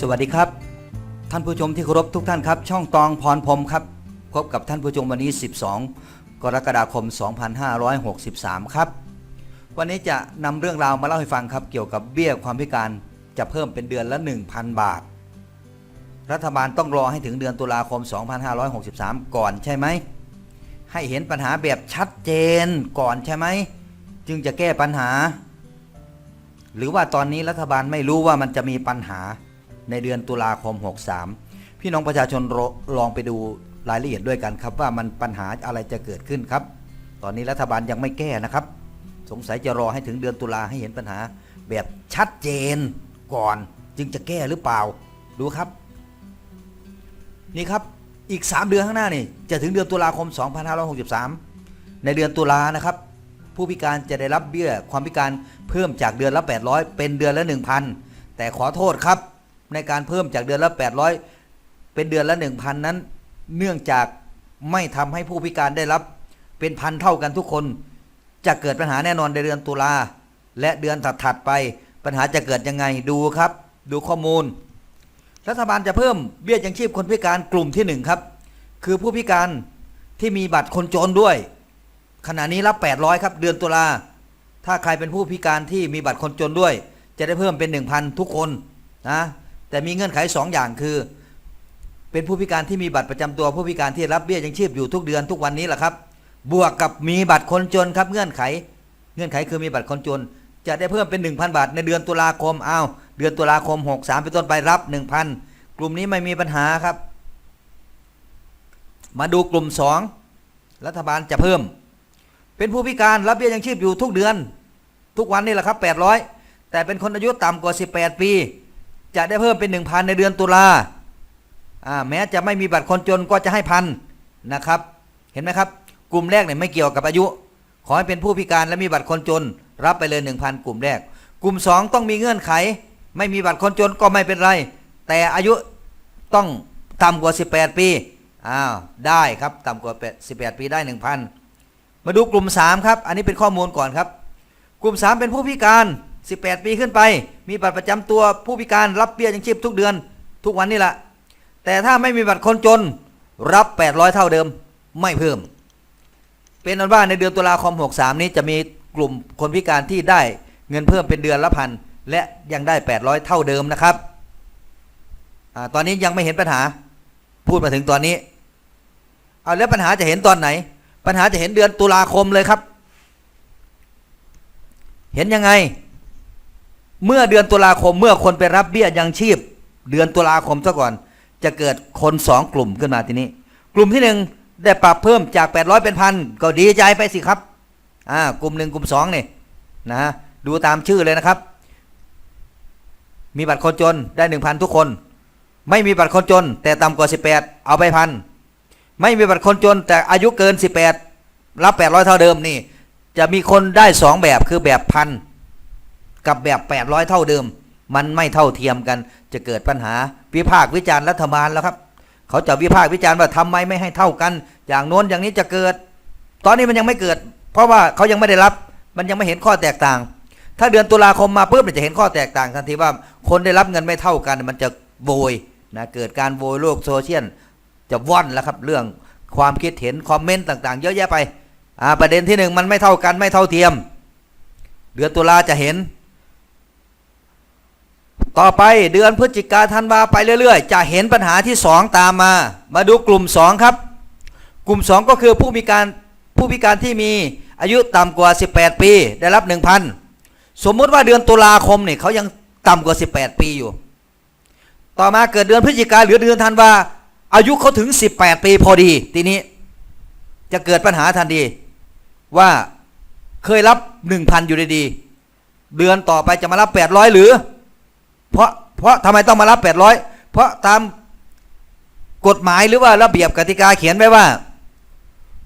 สวัสดีครับ ท่านผู้ชมที่เคารพทุกท่านครับ ช่องตองพรพรมครับ พบกับท่านผู้ชมวันนี้ 12 กรกฎาคม 2563 ครับ วันนี้จะนำเรื่องราวมาเล่าให้ฟังครับ เกี่ยวกับเบี้ยความพิการจะเพิ่มเป็นเดือนละ 1,000 บาท รัฐบาลต้องรอให้ถึงเดือนตุลาคม 2563 ก่อนใช่ไหม ให้เห็นปัญหาแบบชัดเจนก่อนใช่ไหม จึงจะแก้ปัญหา หรือว่าตอนนี้รัฐบาลไม่รู้ว่ามันจะมีปัญหา ในเดือนตุลาคม 63 พี่น้องประชาชนลองไปดูรายละเอียดด้วยกันครับ ว่ามันปัญหาอะไรจะเกิดขึ้นครับ ตอนนี้รัฐบาลยังไม่แก้นะครับ สงสัยจะรอให้ถึงเดือนตุลาให้เห็นปัญหา แบบชัดเจนก่อนจึงจะแก้หรือเปล่าดูครับ นี่ครับอีก 3 เดือนข้างหน้านี่จะถึงเดือนตุลาคม 2563 ในเดือนตุลานะครับ ผู้พิการจะได้รับเบี้ยความพิการเพิ่มจากเดือนละ 800 เป็นเดือนละ 1,000 แต่ขอโทษครับ ในการเพิ่มจากเดือนละ 800 เป็นเดือนละ 1,000 นั้น เนื่องจากไม่ทำให้ผู้พิการได้รับ เป็นพันเท่ากันทุกคน จะเกิดปัญหาแน่นอนในเดือนตุลาและเดือนถัดๆไปปัญหาจะเกิดยังไงดูครับ ดูข้อมูล รัฐบาลจะเพิ่มเบี้ยยังชีพคนพิการกลุ่มที่หนึ่งครับ คือผู้พิการที่มีบัตรคนจนด้วย ขณะนี้รับ 800 ครับ เดือนตุลาถ้าใครเป็นผู้พิการที่มีบัตรคนจนด้วย จะได้เพิ่มเป็น 1,000 ทุกคนนะ แต่มีเงื่อนไข2ออย่างคือ เป็นผู้พิการที่มีบัตรประจำตัวผู้พิการที่รับเบี้ยยังชีพอยู่ทุกเดือนทุกวันนี้แหละครับ บวกกับมีบัตรคนจนครับเงื่อนไข เงื่อนไขคือมีบัตรคนจน จะได้เพิ่มเป็น 1,000 บาทในเดือนตุลาคมอ้าวเดือนตุลาคม 63 เป็นต้นไปรับ 1,000 กลุ่มนี้ไม่มีปัญหาครับ มาดูกลุ่ม 2 รัฐบาลจะเพิ่ม เป็นผู้พิการรับเบี้ยยังชีพอยู่ทุกเดือน ทุกวันนี่แหละครับ 800 แต่เป็นคนอายุต่ำกว่า 18 ปี จะได้เพิ่มเป็น1,000ในเดือนตุลาอ่าแม้จะไม่มีบัตรคนจนก็จะให้พันนะครับ เห็นไหมครับ กลุ่มแรกเนี่ยไม่เกี่ยวกับอายุ ขอให้เป็นผู้พิการและมีบัตรคนจน รับไปเลย1,000กลุ่มแรก กลุ่ม 2 ต้องมีเงื่อนไข ไม่มีบัตรคนจนก็ไม่เป็นไร แต่อายุต้องต่ำกว่า 18 ปีอ้าวได้ครับต่ำกว่า18 ปีได้ 1,000 มาดูกลุ่ม 3 ครับ อันนี้เป็นข้อมูลก่อนครับ กลุ่ม 3 เป็นผู้พิการ 18 ปีขึ้นไป มีบัตรประจำตัวผู้พิการรับเบี้ยยังชีพทุกเดือน ทุกวันนี่แหละ แต่ถ้าไม่มีบัตรคนจนรับ 800 เท่าเดิมไม่เพิ่ม เป็นอันว่าในเดือนตุลาคม 63 นี้จะมีกลุ่มคนพิการที่ได้เงินเพิ่มเป็นเดือนละพันและยังได้ 800 เท่าเดิมนะครับอตอนนี้ยังไม่เห็นปัญหาพูดมาถึงตอนนี้ เอาแล้วปัญหาจะเห็นตอนไหน ปัญหาจะเห็นเดือนตุลาคมเลยครับ เห็นยังไง เมื่อเดือนตุลาคมเมื่อคนไปรับเบี้ยยังชีพ เดือนตุลาคมซะก่อน จะเกิดคนสองกลุ่มขึ้นมาทีนี้ กลุ่มที่หนึ่งได้ปรับเพิ่มจาก 800 เป็นพันก็ดีใจไปสิครับอ่ากลุ่มหนึ่งกลุ่มสองนี่นะดูตามชื่อเลยนะครับ มีบัตรคนจนได้1,000ทุกคน ไม่มีบัตรคนจน แต่ต่ำกว่า 18 เอาไปพันไม่มีบัตรคนจน แต่อายุเกิน 18 รับ 800 เท่าเดิมนี่ จะมีคนได้2แบบคือแบบพัน กับแบบ 800 เท่าเดิม มันไม่เท่าเทียมกัน จะเกิดปัญหาวิพากษ์วิจารณ์รัฐบาลแล้วครับ เขาจะวิพากษ์วิจารณ์ว่าทำไมไม่ให้เท่ากัน อย่างโน้นอย่างนี้จะเกิด ตอนนี้มันยังไม่เกิด เพราะว่าเขายังไม่ได้รับ มันยังไม่เห็นข้อแตกต่าง ถ้าเดือนตุลาคมมาปุ๊บจะเห็นข้อแตกต่างทันทีว่า คนได้รับเงินไม่เท่ากัน มันจะโวยนะเกิดการโวยโลกโซเชียลจะว่อนแล้วครับเรื่องความคิดเห็นคอมเมนต์ต่างๆ เยอะแยะไปอ่าประเด็นที่หนึ่งมันไม่เท่ากันไม่เท่าเทียม เดือนตุลาจะเห็น ต่อไปเดือนพฤศจิกาธันวาไปเรื่อยๆ จะเห็นปัญหาที่2ตามมา มาดูกลุ่ม2ครับ กลุ่ม2ก็คือผู้พิการผู้พิการที่มีอายุต่ำกว่า 18 ปี ได้รับ 1,000 สมมุติว่าเดือนตุลาคมเนี่ยเขายังต่ำกว่า 18 ปีอยู่ ต่อมาเกิดเดือนพฤศจิกาหรือเดือนธันวาอายุเขาถึง 18 ปีพอดีทีนี้จะเกิดปัญหาทันทีว่าเคยรับ 1,000 อยู่ดีๆเดือนต่อไปจะมารับ 800 หรือ เพราะเพราะทำไมต้องมารับ 800 เพราะตามกฎหมายหรือว่าระเบียบกติกาเขียนไว้ว่า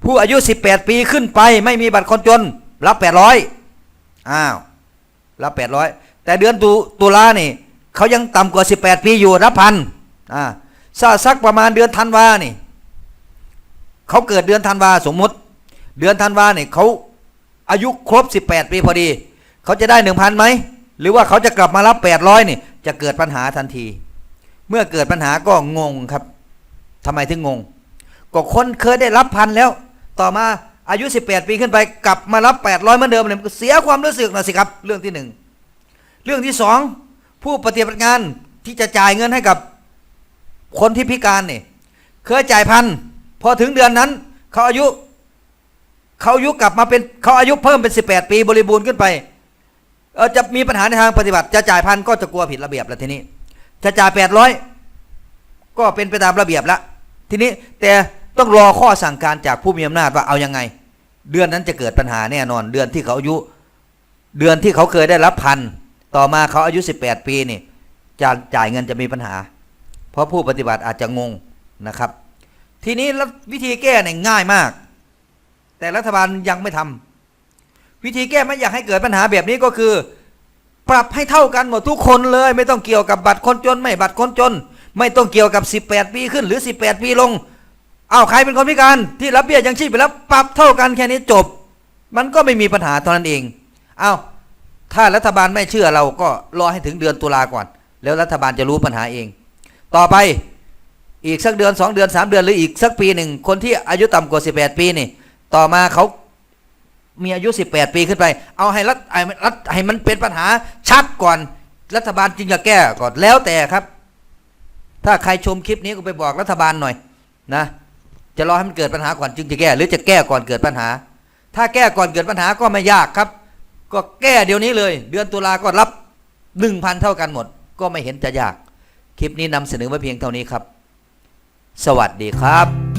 ผู้อายุ 18 ปีขึ้นไป ไม่มีบัตรคนจน รับ 800อ้าวรับ 800 แต่เดือนตุตุลานี่เขายังต่ำกว่า 18 ปีอยู่รับพันอ่าซาสักประมาณเดือนธันวานี่เขาเกิดเดือนธันวาสมมติ เดือนธันวาเนี่ยเขาอายุครบ 18 ปีพอดี เขาจะได้ 1,000ไหมหรือว่าเขาจะกลับมารับ 800นี่ จะเกิดปัญหาทันที เมื่อเกิดปัญหาก็งงครับทำไมถึงงง ก็คนเคยได้รับพันแล้ว ต่อมาอายุ 18 ปีขึ้นไปกลับมารับ 800เหมือนเดิมเลยเสียความรู้สึกนะสิครับ เรื่องที่หนึ่งเรื่องที่สองผู้ปฏิบัติงานที่จะจ่ายเงินให้กับคนที่พิการเนี่ยเคยจ่ายพันพอถึงเดือนนั้นเขาอายุเขาอายุกลับมาเป็นเขาอายุเพิ่มเป็น 18 ปีบริบูรณ์ขึ้นไป เออจะมีปัญหาในทางปฏิบัติ จะจ่ายพันก็จะกลัวผิดระเบียบแล้วทีนี้ จะจ่าย800ก็เป็นไปตามระเบียบละทีนี้แต่ต้องรอข้อสั่งการจากผู้มีอำนาจว่าเอายังไง เดือนนั้นจะเกิดปัญหาแน่นอน เดือนที่เขาอายุ เดือนที่เขาเคยได้รับพันต่อมาเขาอายุ 18 ปีนี่จะจ่ายเงินจะมีปัญหา เพราะผู้ปฏิบัติอาจจะงงนะครับ ทีนี้ววิธีแก้เนี่ยง่ายมาก แต่รัฐบาลยังไม่ทำ วิธีแก้ไม่อยากให้เกิดปัญหาแบบนี้ก็คือ ปรับให้เท่ากันหมดทุกคนเลย ไม่ต้องเกี่ยวกับบัตรคนจน ไม่บัตรคนจน ไม่ต้องเกี่ยวกับ 18 ปีขึ้นหรือ 18 ปีลงเอาวใครเป็นคนพิการที่รับเบี้ยยังชีพไปแล้วปรับเท่ากันแค่นี้จบ มันก็ไม่มีปัญหาเท่านั้นเองเอาถ้ารัฐบาลไม่เชื่อเราก็รอให้ถึงเดือนตุลาก่อน แล้วรัฐบาลจะรู้ปัญหาเอง ต่อไปอีกสักเดือนสองเดือนสามเดือนหรืออีกสักปีหนึ่งคนที่อายุต่ำกว่า 18 ปีนี่ ต่อมาเขา มีอายุ 18 ปีขึ้นไป เอาให้รัฐให้มันรัฐให้มันเป็นปัญหาชัดก่อน รัฐบาลจึงจะแก้ก่อนแล้วแต่ครับ ถ้าใครชมคลิปนี้ก็ไปบอกรัฐบาลหน่อยนะ จะรอให้มันเกิดปัญหาก่อนจึงจะแก้ หรือจะแก้ก่อนเกิดปัญหา ถ้าแก้ก่อนเกิดปัญหาก็ไม่ยากครับ ก็แก้เดี๋ยวนี้เลย เดือนตุลาก็รับหนึ่งพันเท่ากันหมด ก็ไม่เห็นจะยาก คลิปนี้นำเสนอมาเพียงเท่านี้ครับ สวัสดีครับ